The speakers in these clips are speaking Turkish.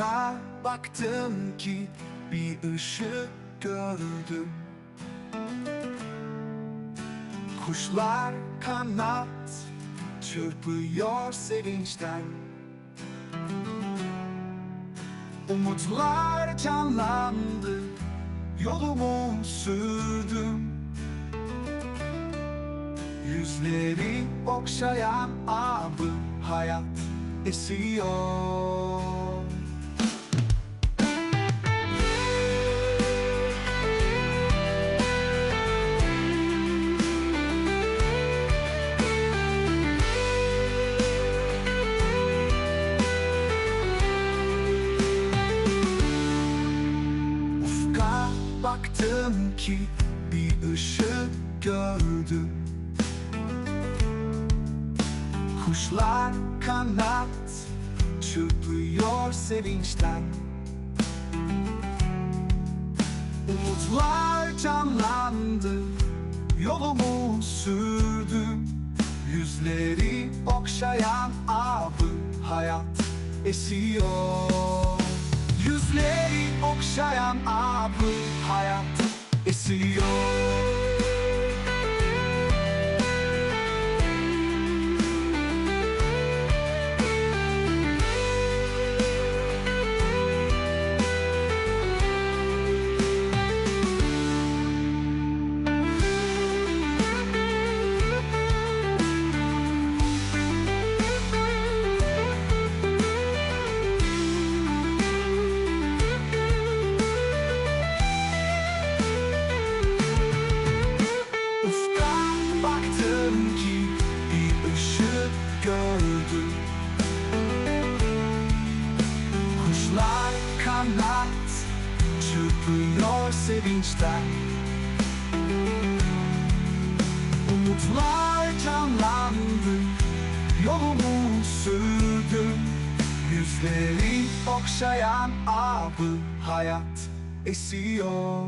Ufka baktım ki bir ışık gördüm. Kuşlar kanat çırpıyor sevinçten. Umutlar canlandı Yolumu sürdüm. Yüzleri okşayan abı hayat esiyor baktım ki bir ışık gördüm. Kuşlar kanat çırpıyor sevinçten. Umutlar canlandı Yolumu sürdüm Yüzleri okşayan abı hayat esiyor. Yüzleri okşayan abı hayat esiyor kanat çırpıyor sevinçten. Umutlar canlandı Yolumu sürdüm Yüzleri okşayan abı hayat esiyor.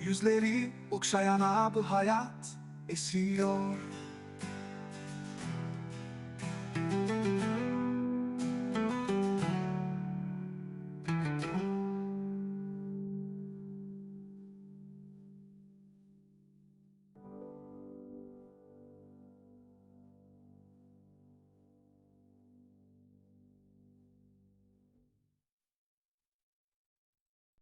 Yüzleri okşayan abı hayat esiyor